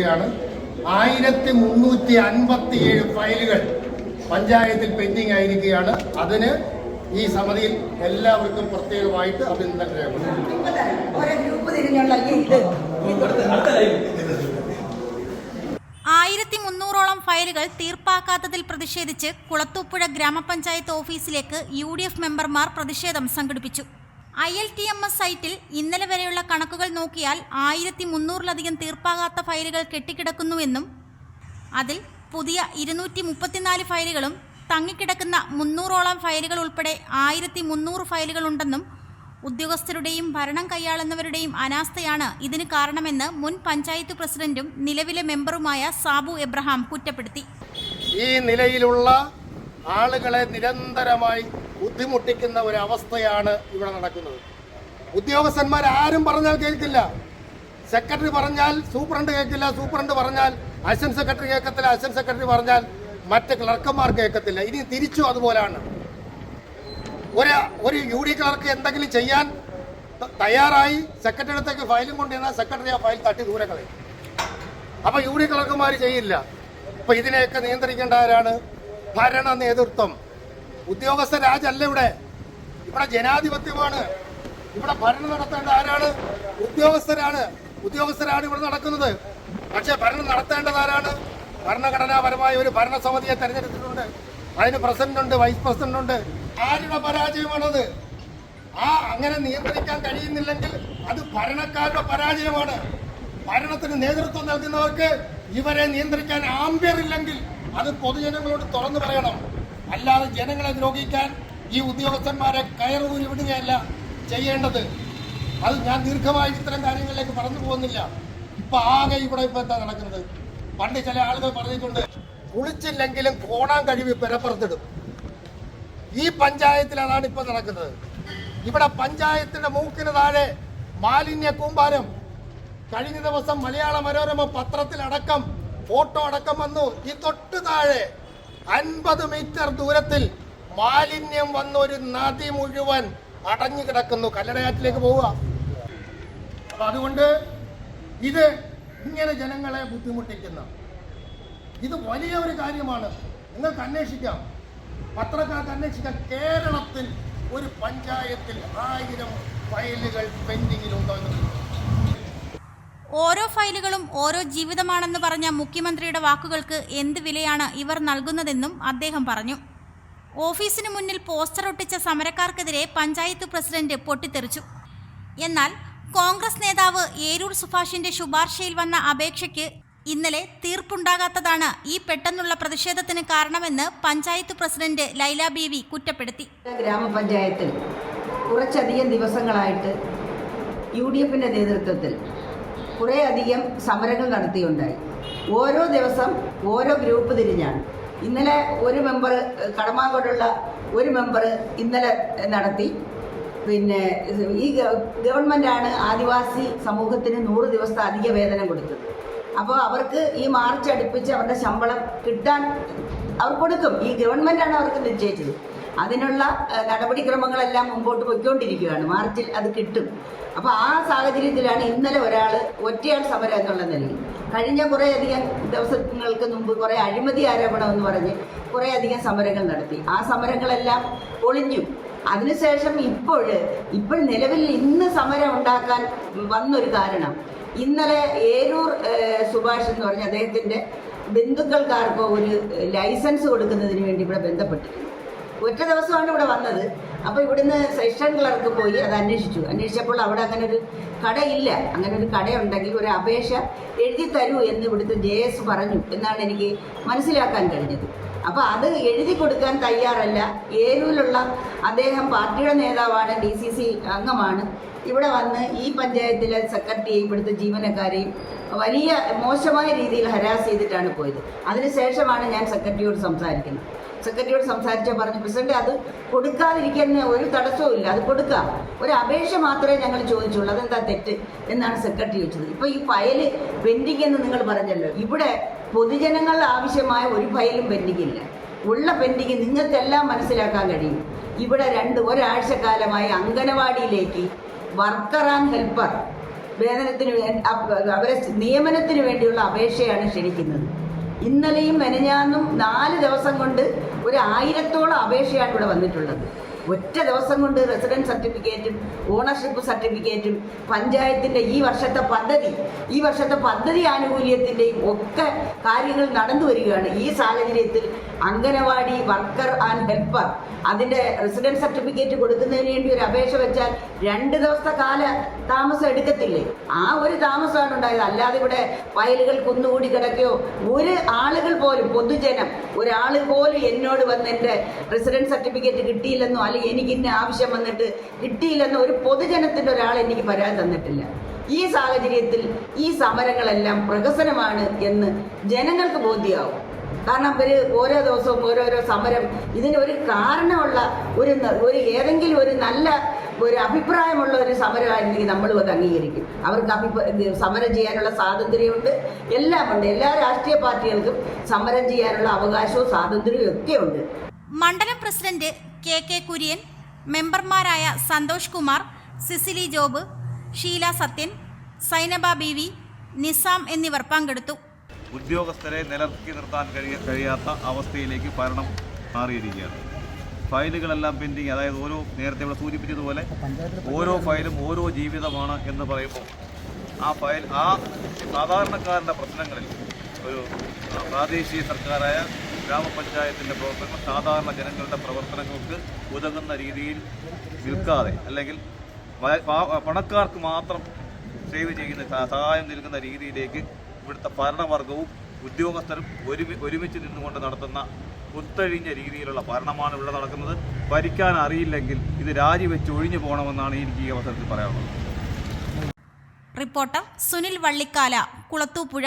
ാണ് ആയിരത്തി മുന്നൂറ്റി അൻപത്തി ഏഴ് ഫയലുകൾ പഞ്ചായത്തിൽ പെൻഡിംഗ് ആയിരിക്കുകയാണ്. അതിന് ഈ സമിതിയിൽ എല്ലാവർക്കും പ്രത്യേകമായിട്ട് അഭിനന്ദനം ആയിരത്തി മുന്നൂറോളം ഫയലുകൾ തീർപ്പാക്കാത്തതിൽ പ്രതിഷേധിച്ച് കുളത്തൂപ്പുഴ ഗ്രാമപഞ്ചായത്ത് ഓഫീസിലേക്ക് യു മെമ്പർമാർ പ്രതിഷേധം സംഘടിപ്പിച്ചു. I L T M S സൈറ്റിൽ ഇന്നലെ വരെയുള്ള കണക്കുകൾ നോക്കിയാൽ ആയിരത്തി മുന്നൂറിലധികം തീർപ്പാകാത്ത ഫയലുകൾ കെട്ടിക്കിടക്കുന്നുവെന്നും അതിൽ പുതിയ ഇരുന്നൂറ്റി മുപ്പത്തിനാല് ഫയലുകളും തങ്ങിക്കിടക്കുന്ന മുന്നൂറോളം ഫയലുകൾ ഉൾപ്പെടെ ആയിരത്തി മുന്നൂറ് ഫയലുകളുണ്ടെന്നും ഉദ്യോഗസ്ഥരുടെയും ഭരണം കൈയാളുന്നവരുടെയും അനാസ്ഥയാണ് ഇതിന് കാരണമെന്ന് മുൻ പഞ്ചായത്ത് പ്രസിഡന്റും നിലവിലെ മെമ്പറുമായ സാബു എബ്രഹാം കുറ്റപ്പെടുത്തി. ഈ നിലയിലുള്ള ആളുകളെ നിരന്തരമായി ബുദ്ധിമുട്ടിക്കുന്ന ഒരു അവസ്ഥയാണ് ഇവിടെ നടക്കുന്നത്. ഉദ്യോഗസ്ഥന്മാർ ആരും പറഞ്ഞാൽ കേൾക്കില്ല. സെക്രട്ടറി പറഞ്ഞാൽ സൂപ്രണ്ട് കേൾക്കില്ല സൂപ്രണ്ട് പറഞ്ഞാൽ അസിസ്റ്റന്റ് സെക്രട്ടറി കേൾക്കത്തില്ല അസിസ്റ്റന്റ് സെക്രട്ടറി പറഞ്ഞാൽ മറ്റ് ക്ലർക്കന്മാർ കേൾക്കത്തില്ല. ഇനി തിരിച്ചു അതുപോലാണ്. ഒരു ഒരു യു ഡി ക്ലർക്ക് എന്തെങ്കിലും ചെയ്യാൻ തയ്യാറായി സെക്രട്ടറി അടുത്തേക്ക് ഫയലും കൊണ്ടുവന്നാൽ സെക്രട്ടറി ആ ഫയൽ തട്ടി ദൂരെ കളയും. അപ്പൊ യു ഡി ക്ലർക്കുമാർ ചെയ്യില്ല. അപ്പൊ ഇതിനെയൊക്കെ നിയന്ത്രിക്കേണ്ട ആരാണ് ഭരണ നേതൃത്വം. ഉദ്യോഗസ്ഥ രാജല്ല ഇവിടെ. ഇവിടെ ജനാധിപത്യമാണ്. ഇവിടെ ഭരണം നടത്തേണ്ട ആരാണ്? ഉദ്യോഗസ്ഥരാണ്. ഉദ്യോഗസ്ഥരാണ് ഇവിടെ നടക്കുന്നത്. പക്ഷെ ഭരണം നടത്തേണ്ടത് ആരാണ്? ഭരണഘടനാപരമായ ഒരു ഭരണസമിതിയെ തെരഞ്ഞെടുത്തിട്ടുണ്ട്. അതിന് പ്രസിഡന്റ് ഉണ്ട് വൈസ് പ്രസിഡന്റ് ഉണ്ട് ആരുടെ പരാജയമാണത്? ആ അങ്ങനെ നിയന്ത്രിക്കാൻ കഴിയുന്നില്ലെങ്കിൽ അത് ഭരണക്കാരുടെ പരാജയമാണ്. ഭരണത്തിന് നേതൃത്വം നൽകുന്നവർക്ക് ഇവരെ നിയന്ത്രിക്കാൻ ആംബിയർ ഇല്ലെങ്കിൽ അത് പൊതുജനങ്ങളോട് തുറന്നു പറയണം. അല്ലാതെ ജനങ്ങളെ ദ്രോഹിക്കാൻ ഈ ഉദ്യോഗസ്ഥന്മാരെ കയറൂരി വിടുകയല്ല ചെയ്യേണ്ടത്. അത് ഞാൻ ദീർഘമായി ഇത്തരം കാര്യങ്ങളിലേക്ക് പറഞ്ഞു പോകുന്നില്ല. ഇപ്പൊ ആകെ ഇവിടെ ഇപ്പൊ എന്താ നടക്കുന്നത്? പണ്ട് ചില ആളുകൾ പറഞ്ഞിട്ടുണ്ട് കുളിച്ചില്ലെങ്കിലും കോണാൻ കഴിവ് പെരപ്പുറത്തിടും. ഈ പഞ്ചായത്തിൽ അതാണ് ഇപ്പൊ നടക്കുന്നത്. ഇവിടെ പഞ്ചായത്തിന്റെ മൂക്കിന് താഴെ മാലിന്യ കൂമ്പാരം. കഴിഞ്ഞ ദിവസം മലയാള മനോരമ പത്രത്തിലടക്കം ഫോട്ടോ അടക്കം വന്നു. ഈ തൊട്ട് താഴെ അൻപത് മീറ്റർ ദൂരത്തിൽ മാലിന്യം വന്ന ഒരു നദി മുഴുവൻ അടഞ്ഞു കിടക്കുന്നു. കല്ലടയാറ്റിലേക്ക് പോവുക. അപ്പൊ അതുകൊണ്ട് ഇത് ഇങ്ങനെ ജനങ്ങളെ ബുദ്ധിമുട്ടിക്കുന്ന. ഇത് വലിയ ഒരു കാര്യമാണ്. നിങ്ങൾക്ക് അന്വേഷിക്കാം. പത്രക്കാർക്ക് അന്വേഷിക്കാം. കേരളത്തിൽ ഒരു പഞ്ചായത്തിൽ ആയിരം ഫയലുകൾ പെൻഡിങ്ങിലുണ്ടോ എന്ന്. ഓരോ ഫയലുകളും ഓരോ ജീവിതമാണെന്ന് പറഞ്ഞ മുഖ്യമന്ത്രിയുടെ വാക്കുകൾക്ക് എന്ത് വിലയാണ് ഇവർ നൽകുന്നതെന്നും അദ്ദേഹം പറഞ്ഞു. ഓഫീസിന് മുന്നിൽ പോസ്റ്റർ ഒട്ടിച്ച സമരക്കാർക്കെതിരെ പഞ്ചായത്ത് പ്രസിഡന്റ് പൊട്ടിത്തെറിച്ചു. എന്നാൽ കോൺഗ്രസ് നേതാവ് ഏരൂർ സുഭാഷിന്റെ ശുപാർശയിൽ വന്ന അപേക്ഷയ്ക്ക് ഇന്നലെ തീർപ്പുണ്ടാകാത്തതാണ് ഈ പെട്ടെന്നുള്ള പ്രതിഷേധത്തിന് കാരണമെന്ന് പഞ്ചായത്ത് പ്രസിഡന്റ് ലൈല ബീവി കുറ്റപ്പെടുത്തി. ഗ്രാമപഞ്ചായത്തിൽ കുറച്ചധികം ദിവസങ്ങളായിട്ട് യു ഡി എഫിന്റെ നേതൃത്വത്തിൽ കുറേയധികം സമരങ്ങൾ നടത്തിയുണ്ടായി. ഓരോ ദിവസം ഓരോ ഗ്രൂപ്പ് തിരിഞ്ഞാണ്. ഇന്നലെ ഒരു മെമ്പർ കടമാങ്കോട്ടുള്ള ഒരു മെമ്പർ ഇന്നലെ നടത്തി. പിന്നെ ഈ ഗവൺമെന്റാണ് ആദിവാസി സമൂഹത്തിന് നൂറ് ദിവസത്തെ അധിക വേതനം കൊടുത്തത്. അപ്പോൾ അവർക്ക് ഈ മാർച്ച് അടുപ്പിച്ച് അവരുടെ ശമ്പളം കിട്ടാൻ അവർ കൊടുക്കും. ഈ ഗവൺമെന്റാണ് അവർക്ക് നിശ്ചയിച്ചത്. അതിനുള്ള നടപടിക്രമങ്ങളെല്ലാം മുമ്പോട്ട് പോയിക്കൊണ്ടിരിക്കുകയാണ്. മാർച്ചിൽ അത് കിട്ടും. അപ്പോൾ ആ സാഹചര്യത്തിലാണ് ഇന്നലെ ഒരാൾ ഒറ്റയാൾ സമരം എന്നുള്ള നിലയിൽ. കഴിഞ്ഞ കുറേയധികം ദിവസങ്ങൾക്ക് മുമ്പ് കുറേ അഴിമതി ആരോപണം എന്ന് പറഞ്ഞ് കുറേയധികം സമരങ്ങൾ നടത്തി. ആ സമരങ്ങളെല്ലാം ഒളിഞ്ഞു അതിനുശേഷം ഇപ്പോൾ ഇപ്പോൾ നിലവിൽ ഇന്ന് സമരം ഉണ്ടാക്കാൻ വന്നൊരു കാരണം ഇന്നലെ ഏരൂർ സുഭാഷ് എന്ന് പറഞ്ഞ അദ്ദേഹത്തിന്റെ ബന്ധുക്കൾക്കാർക്കോ ഒരു ലൈസൻസ് കൊടുക്കുന്നതിന് വേണ്ടി ഇവിടെ ബന്ധപ്പെട്ടിരുന്നു ഒറ്റ ദിവസമാണ് ഇവിടെ വന്നത്. അപ്പോൾ ഇവിടുന്ന് സെഷൻ ക്ലർക്ക് പോയി അത് അന്വേഷിച്ചു. അന്വേഷിച്ചപ്പോൾ അവിടെ അങ്ങനെ ഒരു കടയില്ല. അങ്ങനെ ഒരു കടയുണ്ടെങ്കിൽ ഒരു അപേക്ഷ എഴുതി തരൂ എന്ന് ഇവിടുത്തെ ജെ എസ് പറഞ്ഞു എന്നാണ് എനിക്ക് മനസ്സിലാക്കാൻ കഴിഞ്ഞത്. അപ്പോൾ അത് എഴുതി കൊടുക്കാൻ തയ്യാറല്ല. ഏരൂരിലുള്ള അദ്ദേഹം പാർട്ടിയുടെ നേതാവാണ് ഡി സി സി അംഗമാണ്. ഇവിടെ വന്ന് ഈ പഞ്ചായത്തിലെ സെക്രട്ടറിയെയും ഇവിടുത്തെ ജീവനക്കാരെയും വലിയ മോശമായ രീതിയിൽ ഹരാസ് ചെയ്തിട്ടാണ് പോയത്. അതിനുശേഷമാണ് ഞാൻ സെക്രട്ടറിയോട് സംസാരിക്കുന്നത്. സെക്രട്ടറിയോട് സംസാരിച്ചാൽ പറഞ്ഞു പ്രസിഡന്റ് അത് കൊടുക്കാതിരിക്കുന്ന ഒരു തടസ്സവും ഇല്ല അത് കൊടുക്കാം. ഒരു അപേക്ഷ മാത്രമേ ഞങ്ങൾ ചോദിച്ചുള്ളൂ അതെന്താ തെറ്റ്? എന്നാണ് സെക്രട്ടറി ചോദിച്ചത്. ഇപ്പോൾ ഈ ഫയൽ പെൻഡിങ് എന്ന് നിങ്ങൾ പറഞ്ഞല്ലോ ഇവിടെ പൊതുജനങ്ങൾ ആവശ്യമായ ഒരു ഫയലും പെൻഡിങ് ഇല്ല. ഉള്ള പെൻഡിങ് നിങ്ങൾക്കെല്ലാം മനസ്സിലാക്കാൻ കഴിയും. ഇവിടെ രണ്ട് ഒരാഴ്ച കാലമായി അംഗനവാടിയിലേക്ക് വർക്കർ ആൻഡ് ഹെൽപ്പർ വേതനത്തിന് അവരെ നിയമനത്തിന് വേണ്ടിയുള്ള അപേക്ഷയാണ് ക്ഷണിക്കുന്നത്. ഇന്നലെയും മെനഞ്ഞാന്നും നാല് ദിവസം കൊണ്ട് ഒരു ആയിരത്തോളം അപേക്ഷയാണ് ഇവിടെ വന്നിട്ടുള്ളത്. ഒറ്റ ദിവസം കൊണ്ട് റെസിഡൻസ് സർട്ടിഫിക്കറ്റും ഓണർഷിപ്പ് സർട്ടിഫിക്കറ്റും പഞ്ചായത്തിന്റെ ഈ വർഷത്തെ പദ്ധതി ഈ വർഷത്തെ പദ്ധതി ആനുകൂല്യത്തിന്റെയും ഒക്കെ കാര്യങ്ങൾ നടന്നു വരികയാണ്. ഈ സാഹചര്യത്തിൽ അംഗനവാടി വർക്കർ ആൻഡ് ഹെൽപ്പർ അതിന്റെ റെസിഡൻസ് സർട്ടിഫിക്കറ്റ് കൊടുക്കുന്നതിന് വേണ്ടി ഒരു അപേക്ഷ വെച്ചാൽ രണ്ട് ദിവസത്തെ കാല താമസം എടുക്കത്തില്ലേ? ആ ഒരു താമസമാണ് ഉണ്ടായത്. അല്ലാതെ ഇവിടെ ഫയലുകൾ കുന്നുകൂടി കിടക്കുകയോ ഒരു ആളുകൾ പോലും പൊതുജനം ഒരാൾ പോലും എന്നോട് വന്ന് എന്റെ റെസിഡൻസ് സർട്ടിഫിക്കറ്റ് കിട്ടിയില്ലെന്നോ അല്ലെങ്കിൽ എനിക്ക് ഇന്ന ആവശ്യം വന്നിട്ട് കിട്ടിയില്ലെന്ന ഒരു പൊതുജനത്തിന്റെ ഒരാൾ എനിക്ക് പരാതി തന്നിട്ടില്ല. ഈ സാഹചര്യത്തിൽ ഈ സമരങ്ങളെല്ലാം പ്രഹസനമാണ് എന്ന് ജനങ്ങൾക്ക് ബോധ്യമാവും കാരണം ഇവർ ഓരോ ദിവസവും ഓരോരോ സമരം ഇതിന് ഒരു കാരണമുള്ള ഒരു ഒരു ഏതെങ്കിലും ഒരു നല്ല ഒരു അഭിപ്രായമുള്ള ഒരു സമരമായിരുന്നെങ്കിൽ നമ്മളും അത് അംഗീകരിക്കും. അവർക്ക് അഭിപ്രായ സമരം ചെയ്യാനുള്ള സ്വാതന്ത്ര്യമുണ്ട് എല്ലാമുണ്ട്. എല്ലാ രാഷ്ട്രീയ പാർട്ടികൾക്കും സമരം ചെയ്യാനുള്ള അവകാശവും സ്വാതന്ത്ര്യവും ഒക്കെ ഉണ്ട് മണ്ഡലം പ്രസിഡന്റ് കെ കെ കുര്യൻ മെമ്പർമാരായ Santhosh Kumar Cicily job Sheela Sathyan Sainaba B V Nizam എന്നിവർ പങ്കെടുത്തു. ഉദ്യോഗസ്ഥരെ നിലനിർത്തി നിർത്താൻ കഴിയ കഴിയാത്ത അവസ്ഥയിലേക്ക് ഭരണം മാറിയിരിക്കുകയാണ്. ഫയലുകളെല്ലാം പെൻഡിങ് അതായത് ഓരോ നേരത്തെ ഇവിടെ സൂചിപ്പിച്ചതുപോലെ ഓരോ ഫയലും ഓരോ ജീവിതമാണ് എന്ന് പറയുമ്പോൾ ആ ഫയൽ ആ സാധാരണക്കാരന്റെ പ്രശ്നങ്ങളിൽ ഒരു പ്രാദേശിക സർക്കാരായ ഗ്രാമപഞ്ചായത്തിന്റെ പ്രവർത്തനങ്ങൾ സാധാരണ ജനങ്ങളുടെ പ്രവർത്തനങ്ങൾക്ക് ഉതകുന്ന രീതിയിൽ നിൽക്കാതെ അല്ലെങ്കിൽ പണക്കാർക്ക് മാത്രം സേവ് ചെയ്യുന്ന സഹായം നൽകുന്ന രീതിയിലേക്ക് ഇവിടുത്തെ ഭരണവർഗവും ഉദ്യോഗസ്ഥരും ഒരുമി ഒരുമിച്ച് നിന്നുകൊണ്ട് നടത്തുന്ന കുത്തഴിഞ്ഞ രീതിയിലുള്ള ഭരണമാണ് ഇവിടെ നടക്കുന്നത്. ഭരിക്കാൻ അറിയില്ലെങ്കിൽ ഇത് രാജിവെച്ച് ഒഴിഞ്ഞു പോകണമെന്നാണ് എനിക്ക് ഈ അവസരത്തിൽ പറയാനുള്ളത്. റിപ്പോർട്ടർ സുനിൽ വള്ളിക്കാല കുളത്തൂപ്പുഴ.